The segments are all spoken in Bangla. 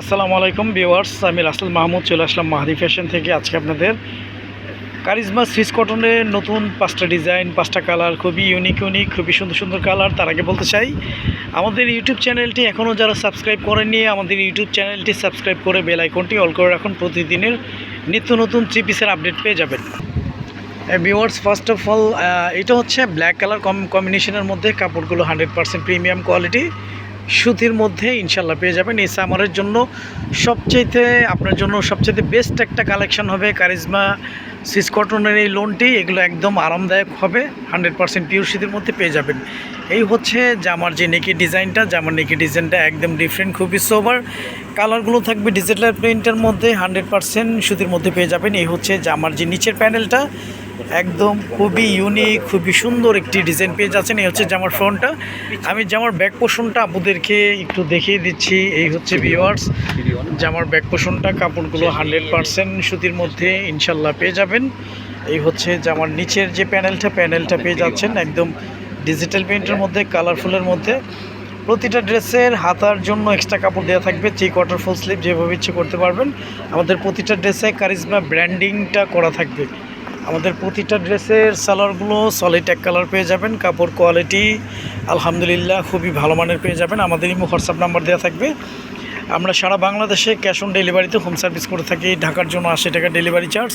আসসালামু আলাইকুম ভিউয়ার্স, আমি রাসেল মাহমুদ চলে আসলাম মাহাদি ফ্যাশন থেকে। আজকে আপনাদের কারিজমা সুইস কটনের নতুন পাঁচটা ডিজাইন, পাঁচটা কালার, খুবই ইউনিক ইউনিক খুবই সুন্দর সুন্দর কালার, তার আগে বলতে চাই, আমাদের ইউটিউব চ্যানেলটি এখনও যারা সাবস্ক্রাইব করেননি, আমাদের ইউটিউব চ্যানেলটি সাবস্ক্রাইব করে বেল আইকনটি অল করে রাখুন। প্রতিদিনের নিত্য নতুন থ্রি পিসের আপডেট পেয়ে যাবেন। ভিউয়ার্স ফার্স্ট অফ অল এটা হচ্ছে ব্ল্যাক কালার কম কম্বিনেশনের মধ্যে কাপড়গুলো হান্ড্রেড পার্সেন্ট প্রিমিয়াম কোয়ালিটি সুতির মধ্যে ইনশাল্লাহ পেয়ে যাবেন। এই সামারের জন্য সবচেয়েতে আপনার জন্য সবচেয়ে বেস্ট একটা কালেকশন হবে কারিজমা সিস কটনের এই লোনটি এগুলো একদম আরামদায়ক হবে হান্ড্রেড পার্সেন্ট পিওর শীতের মধ্যে পেয়ে যাবেন। এই হচ্ছে জামার যে নেকি ডিজাইনটা জামার নেকি ডিজাইনটা একদম ডিফারেন্ট খুবই সোভার কালারগুলো থাকবে ডিজিটাল প্রিন্টের মধ্যে হান্ড্রেড পার্সেন্ট সুতির মধ্যে পেয়ে যাবেন। এই হচ্ছে জামার যে নিচের প্যানেলটা একদম খুবই ইউনিক খুবই সুন্দর একটি ডিজাইন পেয়ে যাচ্ছেন। এই হচ্ছে জামার ফ্রন্টটা। আমি জামার ব্যাক পোষণটা আপনাদেরকে একটু দেখিয়ে দিচ্ছি। এই হচ্ছে ভিওয়ার্স জামার ব্যাক পোষণটা কাপড়গুলো হান্ড্রেড পারসেন্ট সুতির মধ্যে ইনশাল্লাহ পেয়ে যাবেন। এই হচ্ছে জামার নিচের যে প্যানেলটা প্যানেলটা পেয়ে যাচ্ছেন একদম ডিজিটাল প্রিন্টের মধ্যে কালারফুলের মধ্যে। প্রতিটা ড্রেসের হাতার জন্য এক্সট্রা কাপড় দেওয়া থাকবে। থ্রি কোয়ার্টার ফুল স্লিভ যেভাবে ইচ্ছে করতে পারবেন। আমাদের প্রতিটা ড্রেসে কারিজমা ব্র্যান্ডিংটা করা থাকবে। আমাদের প্রতিটা ড্রেসের সালোয়ারগুলো সলিড এক কালার পেয়ে যাবেন, কাপড় কোয়ালিটি আলহামদুলিল্লাহ খুবই ভালো মানের পেয়ে যাবেন। আমাদের ইমো হোয়াটসঅ্যাপ নাম্বার দেওয়া থাকবে। আমরা সারা বাংলাদেশে ক্যাশ অন ডেলিভারিতে হোম সার্ভিস করে থাকি। ঢাকার জন্য আশি টাকা ডেলিভারি চার্জ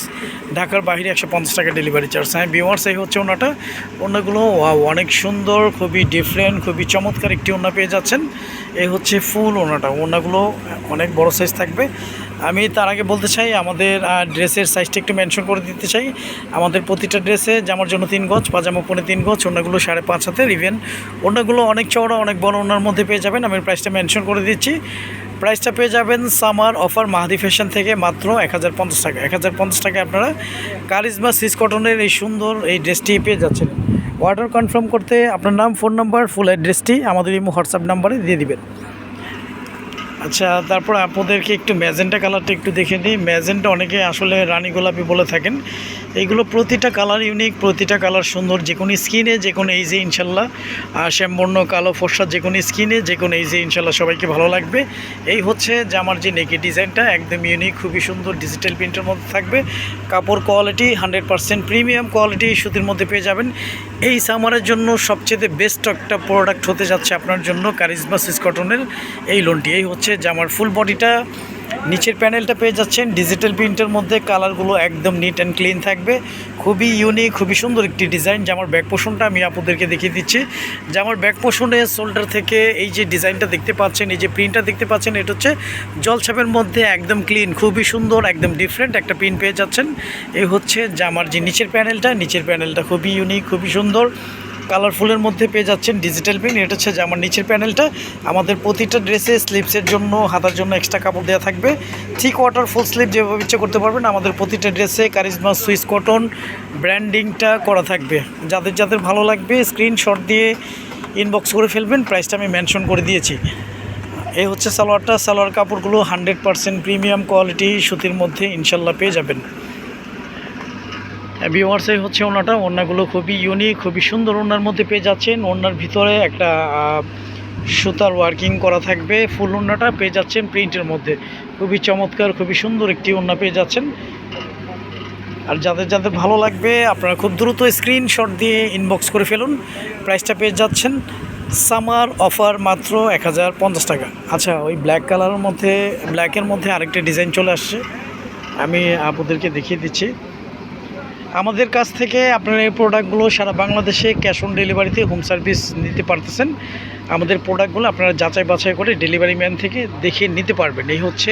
ঢাকার বাইরে একশো পঞ্চাশ টাকা ডেলিভারি চার্জ হ্যাঁ বিওয়ার্স এই হচ্ছে ওনাটা। ওনাগুলো অনেক সুন্দর, খুবই ডিফারেন্ট খুবই চমৎকার একটি ওনা পেয়ে যাচ্ছেন। এই হচ্ছে ফুল ওনাটা। ওনাগুলো অনেক বড় সাইজ থাকবে। আমি তার আগে বলতে চাই, আমাদের ড্রেসের সাইজটা একটু মেনশন করে দিতে চাই। আমাদের প্রতিটা ড্রেসে জামার জন্য তিন গজ, পাজামা পনে তিন গজ ওনাগুলো সাড়ে পাঁচ হাতের ইভেন ওনাগুলো অনেক চওড়া, অনেক বড় ওনার মধ্যে পেয়ে যাবেন। আমি প্রাইসটা মেনশন করে দিচ্ছি। প্রাইসটা পেয়ে যাবেন সামার অফার মাহাদি ফ্যাশন থেকে মাত্র এক হাজার পঞ্চাশ টাকা। এক হাজার পঞ্চাশ টাকায় আপনারা কারিজমা সিস কটনের এই সুন্দর এই ড্রেসটি পেয়ে যাচ্ছেন। অর্ডার কনফার্ম করতে আপনার নাম ফোন নাম্বার ফুল অ্যাড্রেসটি আমাদের এই হোয়াটসঅ্যাপ নাম্বারে দিয়ে দিবেন। আচ্ছা তারপর আপনাদেরকে একটু ম্যাজেন্টা কালারটা একটু দেখে নিই। ম্যাজেন্টা অনেকে আসলে রানী গোলাপি বলে থাকেন। এইগুলো প্রতিটা কালার ইউনিক প্রতিটা কালার সুন্দর, যে কোনো স্কিনে, যে কোনো এইজে ইনশাল্লাহ আর শ্যামবর্ণ, কালো, ফর্সা, যে কোনো স্কিনে, যে কোনো এইজে ইনশাল্লাহ সবাইকে ভালো লাগবে। এই হচ্ছে যে আমার যে নেকি ডিজাইনটা, একদম ইউনিক খুবই সুন্দর ডিজিটাল প্রিন্টের মধ্যে থাকবে। কাপড় quality hundred percent premium quality সুতির মধ্যে পেয়ে যাবেন। এই সামারের জন্য সবচেয়ে বেস্ট একটা প্রোডাক্ট হতে যাচ্ছে আপনার জন্য কারিজমা সিস কটনের এই লোনটি এই হচ্ছে জামার ফুল বডিটা নিচের প্যানেলটা পেয়ে যাচ্ছেন। ডিজিটাল প্রিন্টের মধ্যে কালারগুলো একদম নিট অ্যান্ড ক্লিন থাকবে। খুবই ইউনিক খুবই সুন্দর একটি ডিজাইন জামার ব্যাক পোষণটা আমি আপনাদেরকে দেখিয়ে দিচ্ছি। জামার ব্যাক পোষণে শোল্ডার থেকে এই যে ডিজাইনটা দেখতে পাচ্ছেন, এই যে প্রিন্টটা দেখতে পাচ্ছেন, এটা হচ্ছে জলছাপের মধ্যে একদম ক্লিন খুবই সুন্দর, একদম ডিফারেন্ট একটা প্রিন্ট পেয়ে যাচ্ছেন। এই হচ্ছে জামার যে নিচের প্যানেলটা নিচের প্যানেলটা খুবই ইউনিক খুবই সুন্দর। কালারফুলের মধ্যে পেয়ে যাচ্ছেন ডিজিটাল প্রিন্ট এটা হচ্ছে জামার নিচের প্যানেলটা। আমাদের প্রতিটা ড্রেসে স্লিপসের জন্য, হাতার জন্য এক্সট্রা কাপড় দেওয়া থাকবে। থ্রি কোয়ার্টার ফুল স্লিপ যেভাবে ইচ্ছে করতে পারবেন, আমাদের প্রতিটা ড্রেসে কারিজমা সুইস কটন ব্র্যান্ডিংটা করা থাকবে। যাদের যাদের ভালো লাগবে স্ক্রিনশট দিয়ে ইনবক্স করে ফেলবেন প্রাইসটা আমি মেনশন করে দিয়েছি। এই হচ্ছে সালোয়ারটা। সালোয়ার কাপড়গুলো হান্ড্রেড পারসেন্ট প্রিমিয়াম কোয়ালিটি সুতির মধ্যে ইনশাল্লাহ পেয়ে যাবেন। ভিওয়ার্স হচ্ছে ওনাটা। ওনাগুলো খুবই ইউনিক খুবই সুন্দর ওনার মধ্যে পেয়ে যাচ্ছেন। ওনার ভিতরে একটা সুতার ওয়ার্কিং করা থাকবে। ফুল ওনাটা পেয়ে যাচ্ছেন প্রিন্টের মধ্যে। খুবই চমৎকার, খুবই সুন্দর একটি ওনা পেয়ে যাচ্ছেন। আর যাদের যাদের ভালো লাগবে, আপনারা খুব দ্রুত স্ক্রিনশট দিয়ে ইনবক্স করে ফেলুন। প্রাইসটা পেয়ে যাচ্ছেন। সামার অফার মাত্র এক হাজার পঞ্চাশ টাকা। আচ্ছা ওই ব্ল্যাক কালারের মধ্যে ব্ল্যাকের মধ্যে আরেকটা ডিজাইন চলে আসছে। আমি আপনাদেরকে দেখিয়ে দিচ্ছি। আমাদের কাছ থেকে আপনারা এই প্রোডাক্টগুলো সারা বাংলাদেশে ক্যাশ অন ডেলিভারিতে হোম সার্ভিস নিতে পারতেছেন। আমাদের প্রোডাক্টগুলো আপনারা যাচাই বাছাই করে ডেলিভারি ম্যান থেকে দেখে নিতে পারবেন। এই হচ্ছে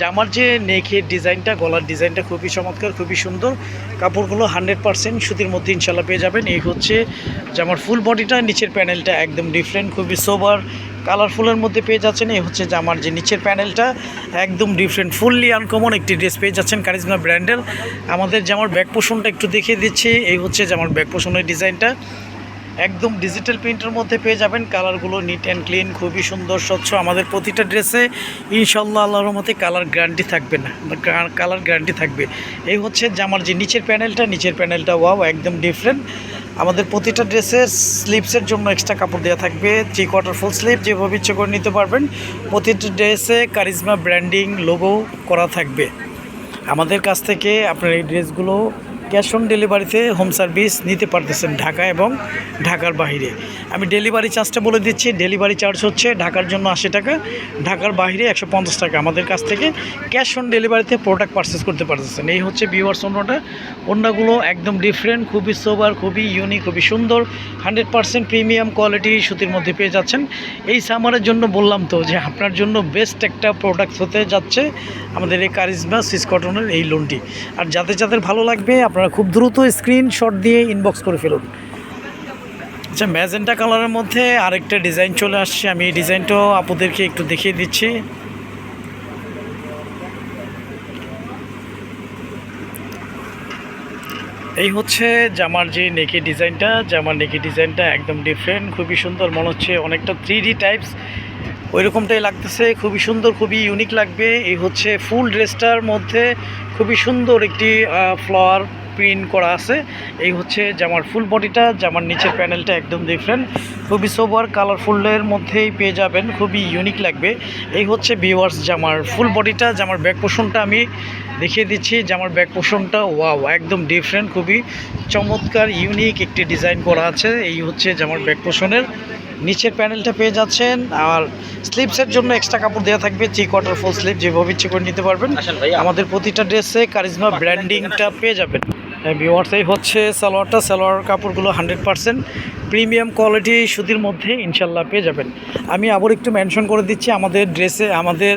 জামার যে নেকের ডিজাইনটা, গলার ডিজাইনটা খুবই চমৎকার, খুবই সুন্দর। কাপড়গুলো হান্ড্রেড পারসেন্ট সুতির মধ্যে ইনশাল্লাহ পেয়ে যাবেন। এই হচ্ছে জামার ফুল বডিটা, নিচের প্যানেলটা একদম ডিফারেন্ট, খুবই সোবার, কালারফুলের মধ্যে পেয়ে যাচ্ছেন। এই হচ্ছে জামার যে নিচের প্যানেলটা, একদম ডিফারেন্ট, ফুললি আনকমন একটি ড্রেস পেয়ে যাচ্ছেন কারিজমা ব্র্যান্ডের। আমাদের জামার ব্যাক পোষণটা একটু দেখিয়ে দিচ্ছি। এই হচ্ছে জামার ব্যাক পোষণের ডিজাইনটা। একদম ডিজিটাল প্রিন্টের মধ্যে পেয়ে যাবেন। কালারগুলো নিট অ্যান্ড ক্লিন খুবই সুন্দর, স্বচ্ছ। আমাদের প্রতিটা ড্রেসে ইনশাল্লাহ আল্লাহর মতে কালার গ্যারান্টি থাকবে না। কালার গ্যারান্টি থাকবে। এই হচ্ছে জামার যে নিচের প্যানেলটা নিচের প্যানেলটা ওয়াও একদম ডিফারেন্ট আমাদের প্রতিটা ড্রেসের স্লিপসের জন্য এক্সট্রা কাপড় দেওয়া থাকবে। থ্রি কোয়ার্টার ফুল স্লিপ যেভাবে ইচ্ছে করে নিতে পারবেন। প্রতিটা ড্রেসে কারিজমা ব্র্যান্ডিং লোগো করা থাকবে। আমাদের কাছ থেকে আপনার এই ড্রেসগুলো ক্যাশ অন ডেলিভারিতে হোম সার্ভিস নিতে পারতেছেন ঢাকা এবং ঢাকার বাইরে। আমি ডেলিভারি চার্জটা বলে দিচ্ছি, ডেলিভারি চার্জ হচ্ছে ঢাকার জন্য আশি টাকা, ঢাকার বাইরে একশো পঞ্চাশ টাকা। আমাদের কাছ থেকে ক্যাশ অন ডেলিভারিতে প্রোডাক্ট পারচেস করতে পারতেছেন। এই হচ্ছে ভিউয়ার্স অন্যটা। অন্যগুলো একদম ডিফারেন্ট খুবই সোবার খুবই ইউনিক খুবই সুন্দর। হান্ড্রেড পার্সেন্ট প্রিমিয়াম কোয়ালিটি সুতির মধ্যে পেয়ে যাচ্ছেন। এই সামারের জন্য বললাম তো যে আপনার জন্য বেস্ট একটা প্রোডাক্ট হতে যাচ্ছে আমাদের এই কারিজমা সিস কটনের এই লোনটি আর যাদের যাদের ভালো লাগবে, আপনারা খুব দ্রুত স্ক্রিনশট দিয়ে ইনবক্স করে ফেলুন। আচ্ছা ম্যাজেন্টা কালারের মধ্যে আরেকটা ডিজাইন চলে আসছে। আমি এই ডিজাইনটাও আপুদেরকে একটু দেখিয়ে দিচ্ছি। এই হচ্ছে জামার যে নেকি ডিজাইনটা জামার নেকি ডিজাইনটা একদম ডিফারেন্ট খুবই সুন্দর। মনে হচ্ছে অনেকটা থ্রি ডি টাইপস ওই রকমটাই লাগতেছে, খুবই সুন্দর, খুবই ইউনিক লাগবে। এই হচ্ছে ফুল ড্রেসটার মধ্যে খুবই সুন্দর একটি ফ্লাওয়ার প্রিন্ট করা আছে। এই হচ্ছে জামার ফুল বডিটা জামার নিচের প্যানেলটা একদম ডিফারেন্ট খুবই সোবার কালারফুলের মধ্যেই পেয়ে যাবেন খুবই ইউনিক লাগবে। এই হচ্ছে ভিওয়ার্স জামার ফুল বডিটা জামার ব্যাক পোষণটা আমি দেখিয়ে দিচ্ছি জামার ব্যাক পোষণটা ওয়াও একদম ডিফারেন্ট খুবই চমৎকার ইউনিক একটি ডিজাইন করা আছে। এই হচ্ছে জামার ব্যাক পোষণের নিচের প্যানেলটা পেয়ে যাচ্ছেন। আর স্লিপসের জন্য এক্সট্রা কাপড় দেওয়া থাকবে থ্রি কোয়ার্টার ফুল স্লিপ যেভাবে ইচ্ছে করে নিতে পারবেন। আমাদের প্রতিটা ড্রেসে কারিজমা ব্র্যান্ডিংটা পেয়ে যাবেন। ভিওয়ার্স এই হচ্ছে সালোয়ারটা। সালোয়ার কাপড়গুলো হান্ড্রেড পারসেন্ট প্রিমিয়াম কোয়ালিটি সুতির মধ্যে ইনশাল্লাহ পেয়ে যাবেন। আমি আবার একটু মেনশন করে দিচ্ছি, আমাদের ড্রেসে আমাদের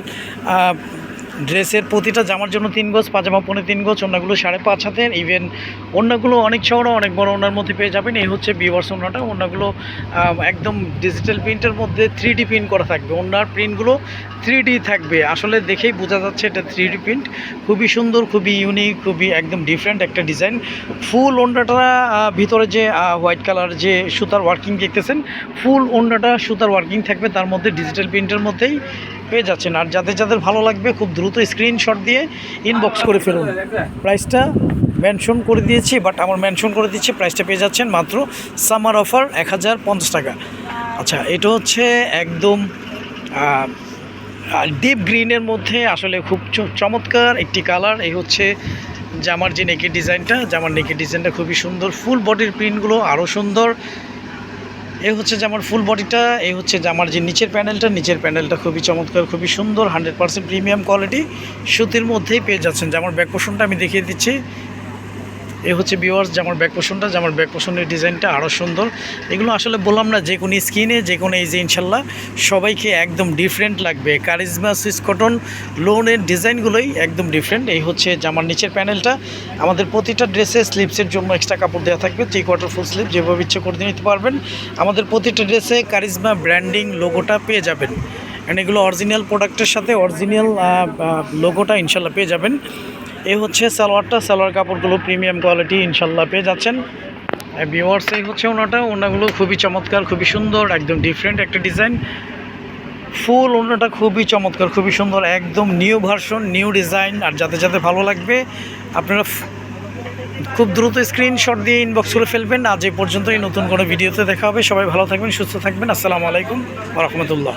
ড্রেসের প্রতিটা জামার জন্য তিন গজ, পাজামা পনে তিন গজ ওনাগুলো সাড়ে পাঁচ হাতের। ইভেন ওনাগুলো অনেক চওড়া অনেক বড় ওনার মধ্যে পেয়ে যাবেন। এই হচ্ছে বিভার্স ওনাটা ওনাগুলো একদম ডিজিটাল প্রিন্টের মধ্যে থ্রি ডি প্রিন্ট করা থাকবে। ওনার প্রিন্টগুলো থ্রি ডি থাকবে। আসলে দেখেই বোঝা যাচ্ছে এটা থ্রি ডি প্রিন্ট খুবই সুন্দর, খুবই ইউনিক খুবই একদম ডিফারেন্ট একটা ডিজাইন ফুল ওন্ডাটা ভিতরে যে হোয়াইট কালার যে সুতার ওয়ার্কিং দেখতেছেন ফুল ওন্ডাটা সুতার ওয়ার্কিং থাকবে। তার মধ্যে ডিজিটাল প্রিন্টের মধ্যেই। পেয়ে যাচ্ছেন। আর যাদের যাদের ভালো লাগবে, খুব দ্রুত স্ক্রিনশট দিয়ে ইনবক্স করে ফেলুন। প্রাইসটা মেনশন করে দিয়েছি বাট আমার মেনশন করে দিচ্ছি প্রাইসটা পেয়ে যাচ্ছেন মাত্র সামার অফার এক হাজার পঞ্চাশ টাকা। আচ্ছা এটা হচ্ছে একদম ডিপ গ্রিনের মধ্যে আসলে খুব চমৎকার একটি কালার এই হচ্ছে জামার যে নেকের ডিজাইনটা জামার নেকের ডিজাইনটা খুবই সুন্দর। ফুল বডির প্রিন্টগুলো আরও সুন্দর। এই হচ্ছে যে আমার ফুল বডিটা এই হচ্ছে যে আমার যে নিচের প্যানেলটা নিচের প্যানেলটা খুবই চমৎকার, খুবই সুন্দর হান্ড্রেড পার্সেন্ট প্রিমিয়াম কোয়ালিটি সুতির মধ্যেই পেয়ে যাচ্ছেন যে আমার ব্যাক পোষণটা আমি দেখিয়ে দিচ্ছি। এই হচ্ছে বিওয়ার্স জামার ব্যাক পোষণটা জামার ব্যাক পোষণের ডিজাইনটা আরও সুন্দর। এগুলো আসলে বললাম না, যে কোনো স্কিনে যে কোনো এই যে ইনশাল্লাহ, সবাইকে একদম ডিফারেন্ট লাগবে। কারিজমা সুইস কটন লোনের ডিজাইনগুলোই একদম ডিফারেন্ট এই হচ্ছে জামার নিচের প্যানেলটা আমাদের প্রতিটা ড্রেসে স্লিপসের জন্য এক্সট্রা কাপড় দেওয়া থাকবে। থ্রি কোয়ার্টার ফুল স্লিপ যেভাবে ইচ্ছে করে নিতে পারবেন। আমাদের প্রতিটা ড্রেসে কারিজমা ব্র্যান্ডিং লোগোটা পেয়ে যাবেন। অ্যান্ড এগুলো অরিজিনাল প্রোডাক্টের সাথে অরিজিনাল লোগোটা ইনশাল্লাহ পেয়ে যাবেন। এই হচ্ছে সালোয়ারটা, সালোয়ার কাপড়গুলো প্রিমিয়াম কোয়ালিটি ইনশাল্লাহ পেয়ে যাচ্ছেন। ভিওয়ার্স এই হচ্ছে ওনাটা। ওনাগুলো খুবই চমৎকার, খুবই সুন্দর, একদম ডিফারেন্ট একটা ডিজাইন ফুল ওনাটা খুবই চমৎকার, খুবই সুন্দর, একদম নিউ ভার্সন নিউ ডিজাইন আর যাতে যাতে ভালো লাগবে, আপনারা খুব দ্রুত স্ক্রিনশট দিয়ে ইনবক্স করে ফেলবেন। আজ এই পর্যন্তই, নতুন কোনো ভিডিওতে দেখা হবে। সবাই ভালো থাকবেন, সুস্থ থাকবেন। আসসালামু আলাইকুম রহমতুল্লাহ।